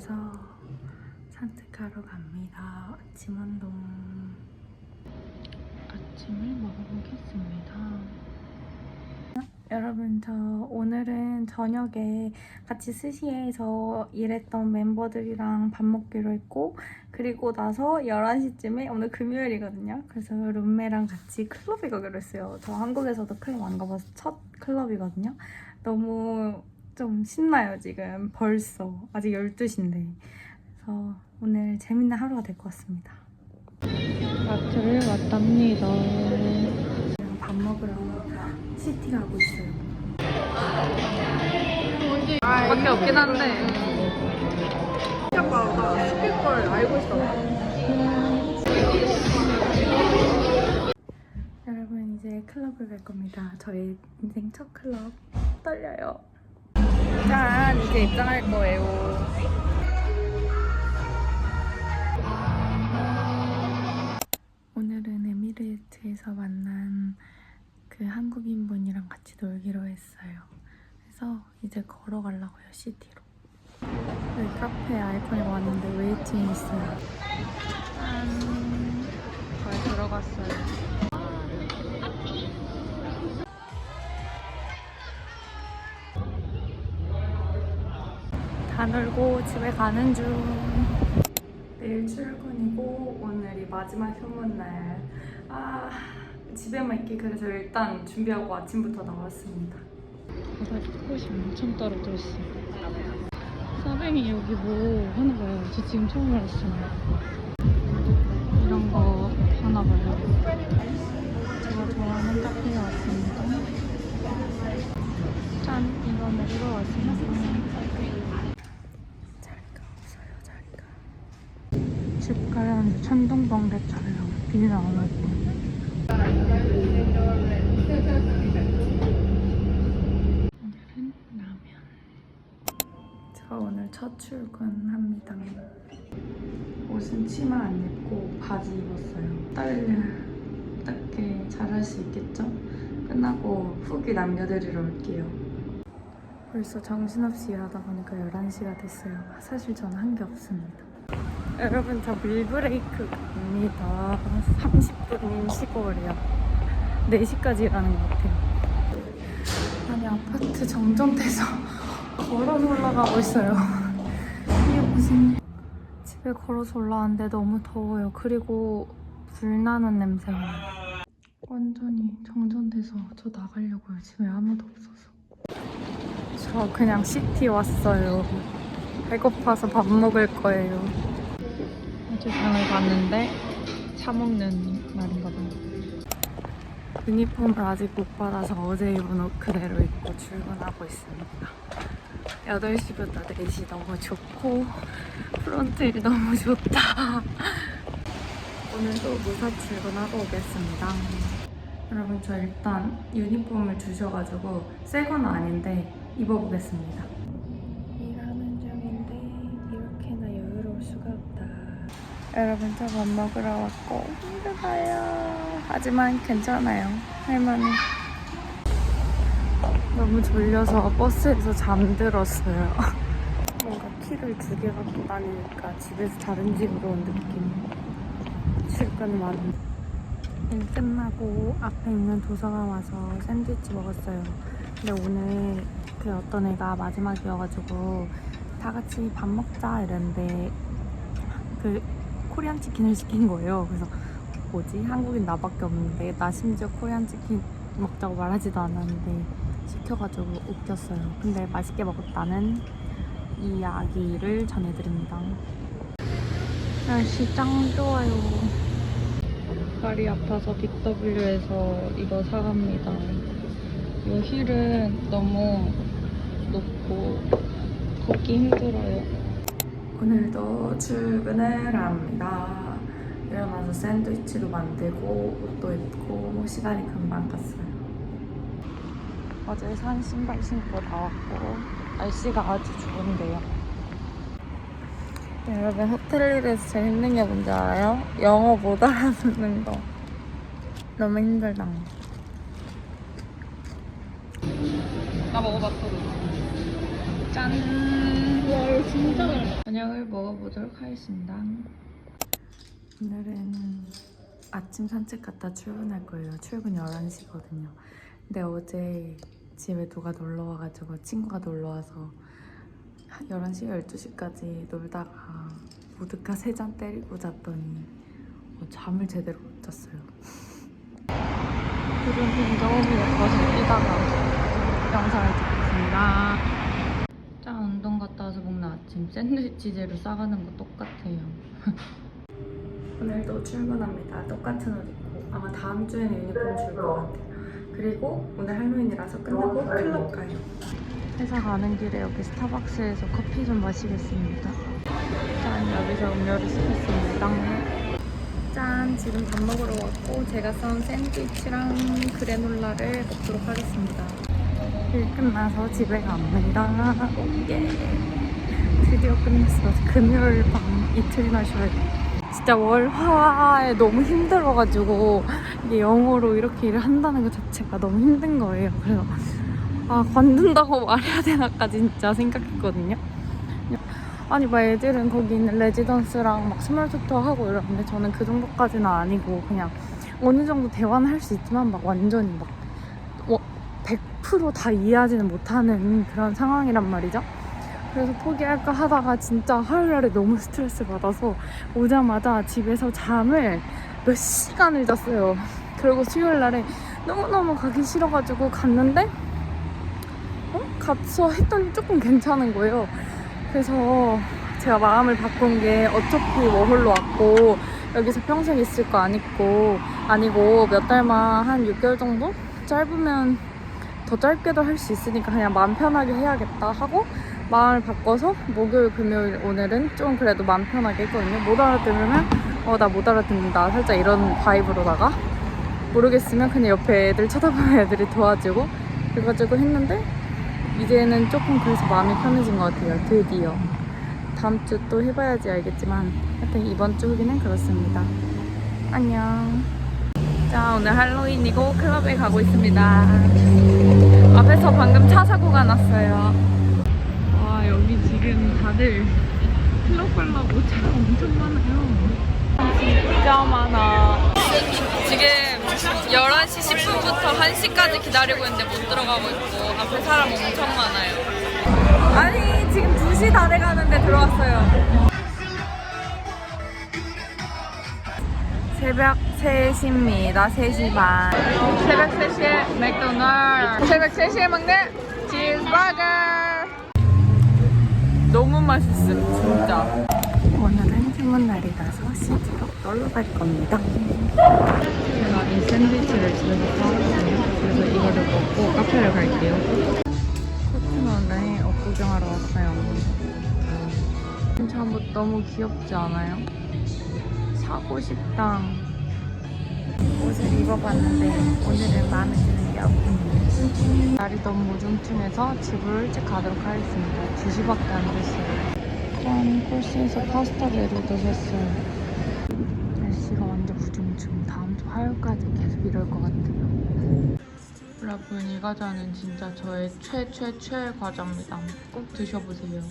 일어나서 산책하러 갑니다. 아침 운동. 아침을 먹어보겠습니다. 여러분, 저 오늘은 저녁에 같이 스시에서 일했던 멤버들이랑 밥 먹기로 했고, 그리고 나서 11시쯤에 오늘 금요일이거든요. 그래서 룸메랑 같이 클럽에 가기로 했어요. 저 한국에서도 클럽 안 가봐서 첫 클럽이거든요. 너무 좀 신나요, 지금. 벌써. 아직 12시인데. 그래서 오늘 재밌는 하루가 될 것 같습니다. 마트를 왔답니다. 밥 먹으러 시티 가고 있어요. 밖에 없긴 한데. 여러분 이제 클럽을 갈 겁니다. 저의 인생 첫 클럽 떨려요. 짠 이제 입장할 거예요. 오늘은 에미레이트에서 만난 그 한국인 분이랑 같이 놀기로 했어요. 그래서 이제 걸어가려고요 시티로. 여기 카페 아이콘에 왔는데 웨이팅이 있어요. 짠. 거의 들어갔어요. 다 놀고 집에 가는 중. 내일 출근이고 오늘이 마지막 휴무날. 아 집에만 있기 그래서 일단 준비하고 아침부터 나왔습니다. 바닥에 꽃이 엄청 떨어져 있어. 사뱅이 여기 뭐 하나 봐요. 저 지금 처음 알았어요. 이런 거 하나 봐요. 제가 좋아하는 카페에 왔습니다. 짠! 이거 먹으러 왔습니다. 자리가 없어요, 자리가. 집 가야 하는데 촬영. 비는 안 오고. 오늘은 라면. 저 오늘 첫 출근합니다. 옷은 치마 안 입고 바지 입었어요. 딸 어떻게 잘할 수 있겠죠? 끝나고 후기 남겨드리러 올게요. 벌써 정신없이 일하다 보니까 11시가 됐어요. 사실 저는 한게 없습니다. 여러분 저 밀브레이크 갑니다. 30분 쉬고 오래요. 4시까지 일하는 것 같아요. 아니 아파트 정전돼서 걸어서 올라가고 있어요. 이게 무슨 집에 걸어서 올라왔는데 너무 더워요. 그리고 불나는 냄새가 나요. 완전히 정전돼서 저 나가려고요. 집에 아무도 없어서. 저 그냥 시티 왔어요. 배고파서 밥 먹을 거예요. 장을 봤는데 사 먹는 날인가 봐요. 유니폼을 아직 못 받아서 어제 입은 옷 그대로 입고 출근하고 있습니다. 8시부터 4시 너무 좋고 프론트일 너무 좋다. 오늘도 무사 출근하고 오겠습니다. 여러분 저 일단 유니폼을 주셔가지고 새 건 아닌데 입어보겠습니다. 여러분 저 밥 먹으러 왔고 힘들어요. 하지만 괜찮아요. 할머니. 너무 졸려서 버스에서 잠들었어요. 뭔가 키를 두 개 갖고 다니니까 집에서 다른 집으로 온 느낌. 출근 많은. 일 끝나고 앞에 있는 도서관 와서 샌드위치 먹었어요. 근데 오늘 그 어떤 애가 마지막이어가지고 다 같이 밥 먹자 이랬는데 그 코리안 치킨을 시킨 거예요. 그래서 뭐지? 한국인 나밖에 없는데 나 심지어 코리안 치킨 먹자고 말하지도 않았는데 시켜가지고 웃겼어요. 근데 맛있게 먹었다는 이야기를 전해드립니다. 날씨 짱 좋아요. 발이 아파서 빅W에서 이거 사갑니다. 이 힐은 너무 높고 걷기 힘들어요. 오늘도 출근을 합니다. 일어나서 샌드위치도 만들고 옷도 입고 시간이 금방 갔어요. 어제 산 신발 신고 나왔고 날씨가 아주 좋은데요. 여러분 호텔 일에서 제일 힘든 게 뭔지 알아요? 영어 못 알아듣는 거. 너무 힘들다. 나 먹어봤거든. 짠. 와, 저녁을 먹어보도록 하겠습니다. 오늘은 아침 산책 갔다 출근할 거예요. 출근 11시거든요. 근데 어제 집에 누가 놀러 와가지고 친구가 놀러 와서 한 11시, 12시까지 놀다가 보드카 3잔 때리고 잤더니 어, 잠을 제대로 못 잤어요. 그런 김정음이 옆에서 뛰다가 영상을 찍겠습니다. 짠 운동 갔다 와서 먹는 아침 샌드위치 재료 싸가는 거 똑같아요. 오늘도 출근합니다. 똑같은 옷 입고 아마 다음 주에는 유니폼 줄 것 같아요. 그리고 오늘 할로윈이라서 끝나고 클럽 가요. 회사 가는 길에 여기 스타벅스에서 커피 좀 마시겠습니다. 짠 여기서 음료를 시켰습니다. 짠 지금 밥 먹으러 왔고 제가 썬 샌드위치랑 그래놀라를 먹도록 하겠습니다. 일 끝나서 집에 갑니다. 예. 드디어 끝났어. 금요일 밤 이틀이나 쉬어요. 진짜 월화에 너무 힘들어가지고 이게 영어로 이렇게 일을 한다는 것 자체가 너무 힘든 거예요. 그래서 아 관둔다고 말해야 되나까 진짜 생각했거든요. 아니 막 애들은 거기 있는 레지던스랑 막 스몰 토터 하고 이러는데 저는 그 정도까지는 아니고 그냥 어느 정도 대화는 할 수 있지만 막 완전히 막 100%다 이해하지는 못하는 그런 상황이란 말이죠. 그래서 포기할까 하다가 진짜 화요일날에 너무 스트레스 받아서 오자마자 집에서 잠을 몇 시간을 잤어요. 그리고 수요일날에 너무너무 가기 싫어가지고 갔는데 어? 가서 했더니 조금 괜찮은 거예요. 그래서 제가 마음을 바꾼 게 어차피 워홀로 왔고 여기서 평생 있을 거 아니고 아니고 몇 달만 한 6개월 정도 짧으면 더 짧게도 할 수 있으니까 그냥 마음 편하게 해야겠다 하고 마음을 바꿔서 목요일 금요일 오늘은 좀 그래도 마음 편하게 했거든요. 못 알아들으면 어 나 못 알아듣는다. 살짝 이런 바이브로다가 모르겠으면 그냥 옆에 애들 쳐다보면 애들이 도와주고 그래가지고 했는데 이제는 조금 그래서 마음이 편해진 것 같아요. 드디어. 다음 주 또 해봐야지 알겠지만 하여튼 이번 주 후기는 그렇습니다. 안녕. 자 오늘 할로윈이고 클럽에 가고 있습니다. 앞에서 방금 차 사고가 났어요 와 여기 지금 다들 클럽 가려고 차가 엄청 많아요. 진짜 많아. 지금 11시 10분부터 1시까지 기다리고 있는데 못 들어가고 있고 앞에 사람 엄청 많아요. 아니 지금 2시 다 돼가는데 들어왔어요. 새벽 3시입니다. 3시 반. 새벽 3시에 맥도날드. 새벽 3시에 먹는 치즈버거 너무 맛있음 진짜. 오늘은 휴문 날이라서 시즈로 놀러 갈 겁니다. 제가 이 샌드위치를 집에서 사왔어요 그래서 이거를 먹고 카페를 갈게요. 코트너네 옷 구경하러 왔어요. 잠옷 너무 귀엽지 않아요? 사고 싶다. 옷을 입어봤는데 오늘은 마음에 드는 게 없군요 날이 너무 우중충해서 집을 일찍 가도록 하겠습니다. 2시밖에 안 됐어요. 짠 콜스에서 파스타 재료도 샀어요. 날씨가 완전 우중충 다음 주 화요일까지 계속 이럴 것 같아요. 여러분 이 과자는 진짜 저의 최 최 최 과자입니다. 꼭 드셔보세요